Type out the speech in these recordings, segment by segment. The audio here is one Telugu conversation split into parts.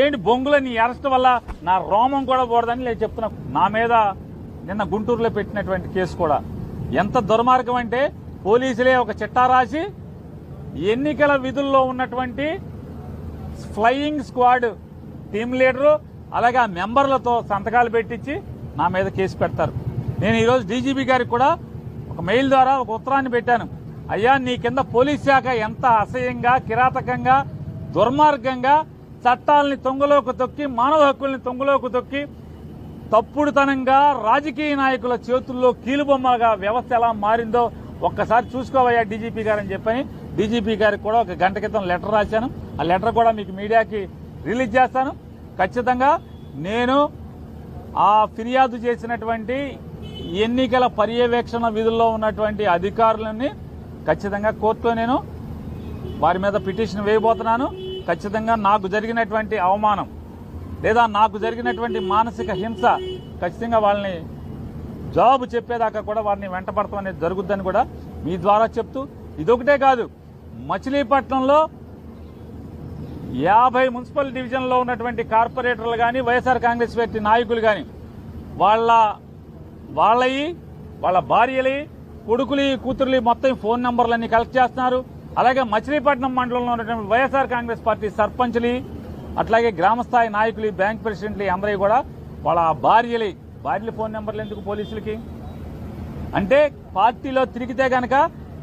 ఏంటి బొంగుల నీ అరెస్ట్ వల్ల నా రోమం కూడా పోడదని నేను చెప్తున్నా. నా మీద నిన్న గుంటూరులో పెట్టినటువంటి కేసు కూడా. ఎంత దుర్మార్గం అంటే పోలీసులే ఒక చిట్టా రాసి ఎన్నికల విధుల్లో ఉన్నటువంటి ఫ్లయింగ్ స్క్వాడ్ టీమ్ లీడరు అలాగే ఆ మెంబర్లతో సంతకాలు పెట్టించి నా మీద కేసు పెడతారు. నేను ఈరోజు డీజీపీ గారికి కూడా ఒక మెయిల్ ద్వారా ఒక ఉత్తరాన్ని పెట్టాను. అయ్యా నీ కింద పోలీస్ శాఖ ఎంత అసహ్యంగా కిరాతకంగా దుర్మార్గంగా చట్టాలని తొంగలోకి తొక్కి మానవ హక్కుల్ని తొంగలోకి తొక్కి తప్పుడుతనంగా రాజకీయ నాయకుల చేతుల్లో కీలుబొమ్మగా వ్యవస్థ ఎలా మారిందో ఒక్కసారి చూసుకోవయ్యా డీజీపీ గారు అని చెప్పని. డీజీపీ గారికి కూడా ఒక గంట క్రితం లెటర్ రాశాను. ఆ లెటర్ కూడా మీకు మీడియాకి రిలీజ్ చేస్తాను. ఖచ్చితంగా నేను ఆ ఫిర్యాదు చేసినటువంటి ఎన్నికల పర్యవేక్షణ విధుల్లో ఉన్నటువంటి అధికారులని ఖచ్చితంగా కోర్టులో నేను వారి మీద పిటిషన్ వేయబోతున్నాను. ఖచ్చితంగా నాకు జరిగినటువంటి అవమానం లేదా నాకు జరిగినటువంటి మానసిక హింస ఖచ్చితంగా వాళ్ళని జాబ్ చెప్పేదాకా కూడా వారిని వెంటపడతాం అనేది జరుగుద్దని కూడా మీ ద్వారా చెప్తూ ఇదొకటే కాదు మచిలీపట్నంలో యాభై మున్సిపల్ డివిజన్లో ఉన్నటువంటి కార్పొరేటర్లు కానీ వైఎస్ఆర్ కాంగ్రెస్ పార్టీ నాయకులు కానీ వాళ్ళ వాళ్ళయి వాళ్ళ భార్యలి కొడుకులి కూతుర్లు మొత్తం ఫోన్ నెంబర్లన్నీ కలెక్ట్ చేస్తున్నారు. అలాగే మచిలీపట్నం మండలంలో ఉన్నటువంటి వైఎస్ఆర్ కాంగ్రెస్ పార్టీ సర్పంచ్లు అట్లాగే గ్రామస్థాయి నాయకులు బ్యాంక్ ప్రెసిడెంట్లు అందరూ కూడా వాళ్ళ భార్యలు. భార్యల ఫోన్ నెంబర్లు ఎందుకు పోలీసులకి? అంటే పార్టీలో తిరిగితే గనక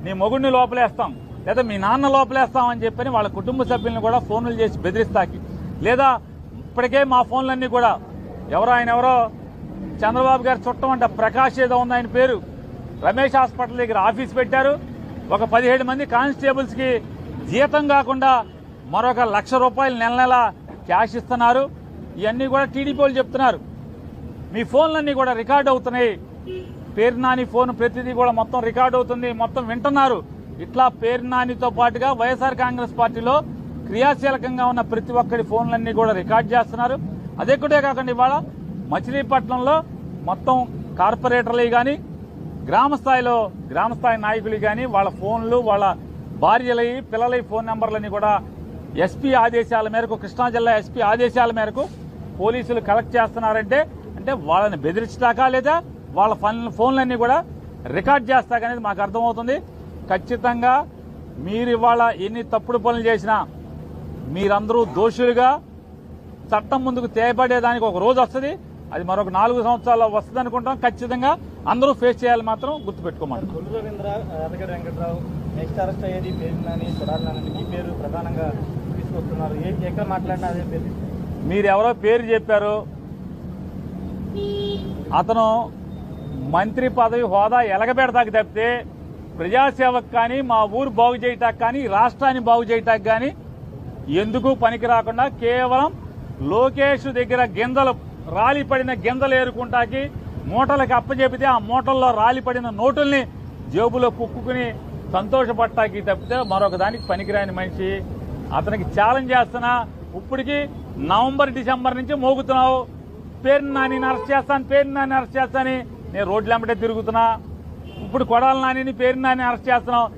నీ మొగుడిని లోపలేస్తాం లేదా మీ నాన్న లోపలేస్తాం అని చెప్పని వాళ్ళ కుటుంబ సభ్యులను కూడా ఫోన్లు చేసి బెదిరిస్తాకి. లేదా ఇప్పటికే మా ఫోన్లన్నీ కూడా ఎవరో ఆయన ఎవరో చంద్రబాబు గారు చుట్టం అంట ప్రకాష్ ఏదో ఉంది ఆయన పేరు. రమేష్ హాస్పిటల్ దగ్గర ఆఫీస్ పెట్టారు. ఒక పదిహేడు మంది కానిస్టేబుల్స్కి జీతం కాకుండా మరొక లక్ష రూపాయలు నెల నెల క్యాష్ ఇస్తున్నారు. ఇవన్నీ కూడా టీడీపీ వాళ్ళు చెప్తున్నారు. మీ ఫోన్లన్నీ కూడా రికార్డ్ అవుతున్నాయి. పేరు నాని ఫోన్ ప్రతిదీ కూడా మొత్తం రికార్డ్ అవుతుంది. మొత్తం వింటున్నారు. ఇట్లా పేరు నానితో పాటుగా వైఎస్ఆర్ కాంగ్రెస్ పార్టీలో క్రియాశీలకంగా ఉన్న ప్రతి ఒక్కరి ఫోన్లన్నీ కూడా రికార్డ్ చేస్తున్నారు. అదే కూడా కాకుండా ఇవాళ మచిలీపట్నంలో మొత్తం కార్పొరేటర్లు కానీ గ్రామ స్థాయిలో గ్రామ స్థాయి నాయకులు కానీ వాళ్ళ ఫోన్లు వాళ్ళ భార్యలై పిల్లలై ఫోన్ నెంబర్లని కూడా ఎస్పీ ఆదేశాల మేరకు కృష్ణా జిల్లా ఎస్పీ ఆదేశాల మేరకు పోలీసులు కలెక్ట్ చేస్తున్నారంటే అంటే వాళ్ళని బెదిరించడాకా లేదా వాళ్ళ ఫోన్లన్నీ కూడా రికార్డ్ చేస్తాక అనేది మాకు అర్థమవుతుంది. ఖచ్చితంగా మీరు ఇవాళ ఎన్ని తప్పుడు పనులు చేసినా మీరందరూ దోషులుగా చట్టం ముందుకు తేపడేదానికి ఒక రోజు వస్తుంది. అది మరొక నాలుగు సంవత్సరాల్లో వస్తుంది అనుకుంటాం. ఖచ్చితంగా అందరూ ఫేస్ చేయాలి మాత్రం గుర్తుపెట్టుకోమంటాం కొల్లు రవీంద్ర యాదగిరి వెంకట్రావు నెక్స్ట్ అరెస్ట్ అయ్యేది పేరు ప్రధానంగా తీసుకొస్తున్నారు. ఎక్కడ మాట్లాడినా అదే పేరు మీరు ఎవరో పేరు చెప్పారు. అతను మంత్రి పదవి హోదా ఎలగబెడతాకి తప్పితే ప్రజాసేవకు కానీ మా ఊరు బాగు చేయటానికి కానీ రాష్ట్రాన్ని బాగు చేయటానికి కానీ ఎందుకు పనికి రాకుండా కేవలం లోకేష్ దగ్గర గింజలు రాలిపడిన గింజలు ఏరుకుంటాకి మూటలకు అప్పచెపితే ఆ మూటల్లో రాలిపడిన నోటుల్ని జేబులో కుక్కుని సంతోషపడటానికి తప్పితే మరొక దానికి పనికిరాని మనిషి. అతనికి ఛాలెంజ్ చేస్తున్నా ఇప్పటికి నవంబర్ డిసెంబర్ నుంచి మోగుతున్నావు. పేరు నాని అరెస్ట్ చేస్తాను పేరు నాని అరెస్ట్ చేస్తాను నేను రోడ్లెంబటే తిరుగుతున్నా. ఇప్పుడు కొడాల నానిని పేరు నాని అరెస్ట్ చేస్తున్నావు.